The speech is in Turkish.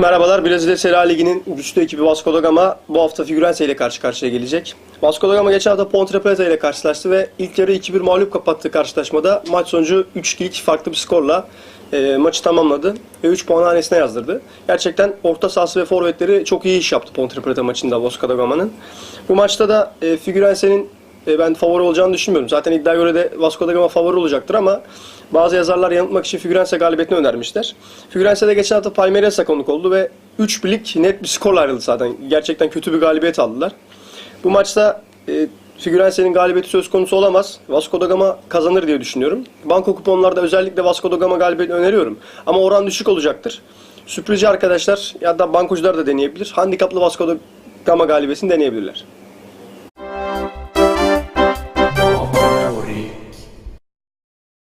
Merhabalar, Brezilya Serie Ligi'nin güçlü ekibi Vasco da Gama bu hafta Figueirense ile karşı karşıya gelecek. Vasco da Gama geçen hafta Ponte Preta ile karşılaştı ve ilk yarı 2-1 mağlup kapattığı karşılaşmada maç sonucu 3-2'lik farklı bir skorla e, maçı tamamladı ve 3 puan hanesine yazdırdı. Gerçekten orta sahası ve forvetleri çok iyi iş yaptı Ponte Preta maçında Vasco da Gama'nın. Bu maçta da e, Figueirense'nin e, ben favori olacağını düşünmüyorum. Zaten iddia göre de Vasco da Gama favori olacaktır ama bazı yazarlar yanıltmak için Figueirense galibiyetini önermişler. Figueirense de geçen hafta Palmeiras'a konuk oldu ve 3 birlik net bir skorla ayrıldı zaten. Gerçekten kötü bir galibiyet aldılar. Bu maçta e, Figueirense'nin galibiyeti söz konusu olamaz. Vasco da Gama kazanır diye düşünüyorum. Banko kuponlarda özellikle Vasco da Gama galibiyetini öneriyorum. Ama oran düşük olacaktır. Sürprizci arkadaşlar ya da bankocular da deneyebilir. Handikaplı Vasco da Gama galibiyetini deneyebilirler.